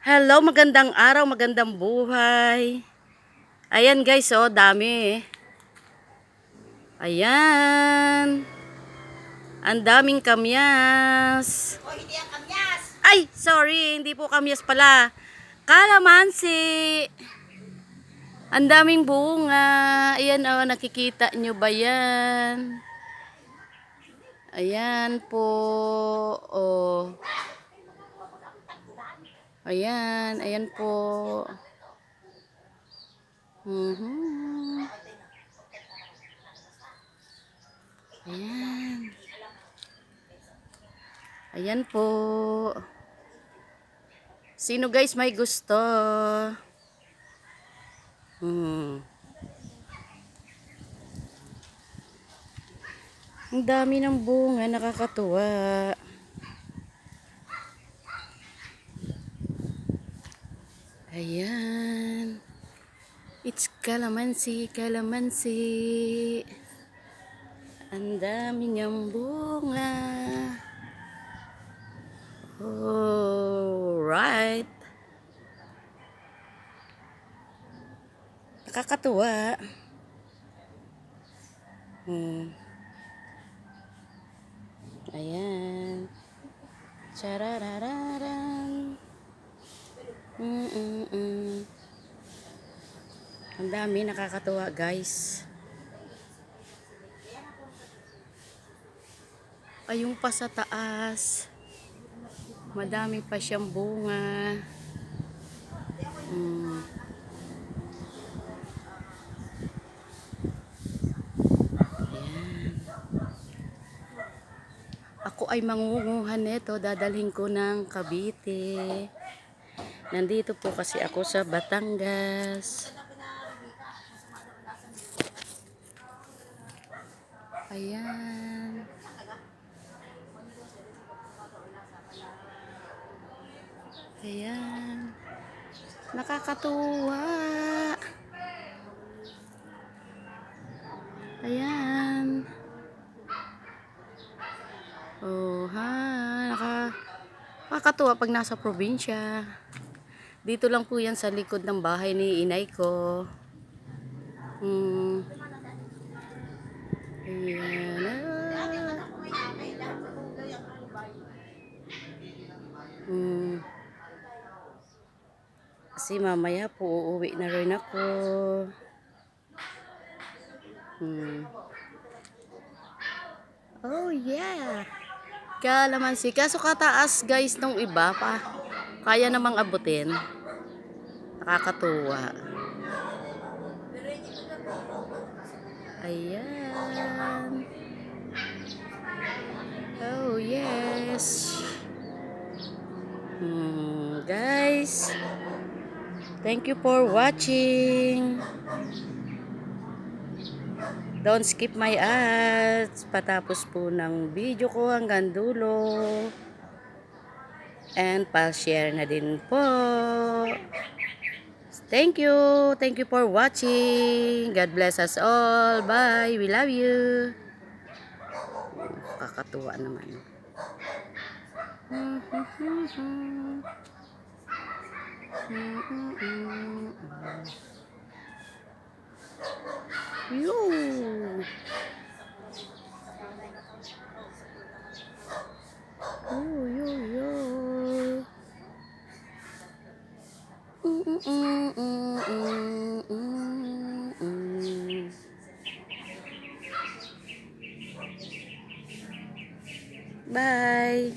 Hello, magandang araw, magandang buhay. Ayan guys, oh, dami. Ayan. Ang daming kamyas. O, hindi ang kamyas. Ay, sorry, hindi po kamyas pala. Kalamansi. Ang daming bunga. Ayan, oh, nakikita nyo ba yan? Ayan po. Oh. Ayan, ayan po. Mhm. Ayan. Ayan po. Sino guys may gusto? Hmm. Ang dami ng bunga, nakakatuwa. Ayan. It's calamansi, calamansi. Ang dami niyang bunga. Alright. Nakakatuwa. Hmm. Ayan. Chararararan. Mm-mm-mm. Ang dami nakakatuwa guys. Ayun pa sa taas. Madami pa siyang bunga. Mm. Ako ay mangunguha nito. Dadalhin ko ng Cavite. Nandito po kasi ako sa Batangas. Ayan. Ayan. Nakakatuwa. Ayan. Oh, ha. Naka, nakakatuwa pag nasa probinsya. Dito lang po yan sa likod ng bahay ni inay ko. Hmm. Ayan. Ah. Hmm. Kasi mamaya po uuwi na rin ako. Hmm. Oh yeah. Kalamansi. Kaso kataas guys nung iba pa. Kaya namang abutin. Nakakatuwa. Ayan. Oh yes. Hmm, guys. Thank you for watching. Don't skip my ads. Patapos po ng video ko hanggang dulo. And pa-share na din po. Thank you. Thank you for watching. God bless us all. Bye. We love you. Kakatuwa naman. Yo. Bye.